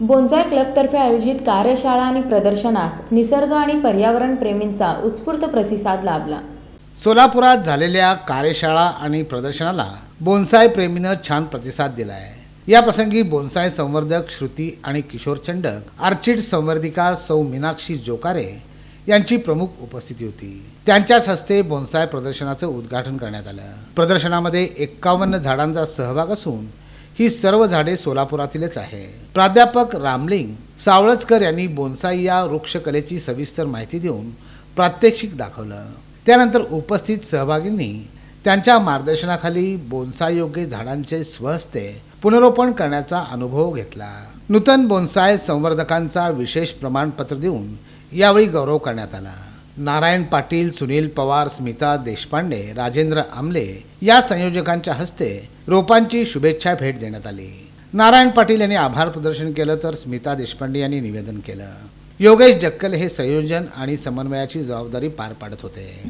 बोन्झॉय क्लबतर्फे आयोजित कार्यशाळा आणि प्रदर्शनास निसर्ग आणि पर्यावरण प्रेमींचा उत्स्फूर्त प्रतिसाद लाभला. सोलापुरात झालेल्या कार्यशाळा आणि प्रदर्शनाला बोन्साय प्रेमीनं छान प्रतिसाद दिला आहे या प्रसंगी बोन्साय संवर्धक श्रुती आणि किशोर चंडक आर्चिड संवर्धिका सौ मीनाक्षी जोकारे यांची प्रमुख उपस्थिती होती. त्यांच्याच हस्ते बोन्साय प्रदर्शनाचं उद्घाटन करण्यात आलं. प्रदर्शनामध्ये एक्कावन्न झाडांचा सहभाग असून ही सर्व झाडे सोलापुरातीलच आहे. प्राध्यापक रामलिंग सावळजकर यांनी बोन्साई या वृक्षकलेची सविस्तर माहिती देऊन प्रात्यक्षिक दाखवलं. त्यानंतर उपस्थित सहभागींनी त्यांच्या मार्गदर्शनाखाली बोन्साय योग्य झाडांचे स्वहस्ते पुनरोपण करण्याचा अनुभव घेतला. नूतन बोन्साय संवर्धकांचा विशेष प्रमाणपत्र देऊन यावेळी गौरव करण्यात आला. नारायण पाटील सुनील पवार स्मिता देशपांडे राजेंद्र आमले या संयोजकांच्या हस्ते रोपांची शुभेच्छा भेट देण्यात आली. नारायण पाटील यांनी आभार प्रदर्शन केलं तर स्मिता देशपांडे यांनी निवेदन केलं. योगेश जक्कल हे संयोजन आणि समन्वयाची जबाबदारी पार पाडत होते.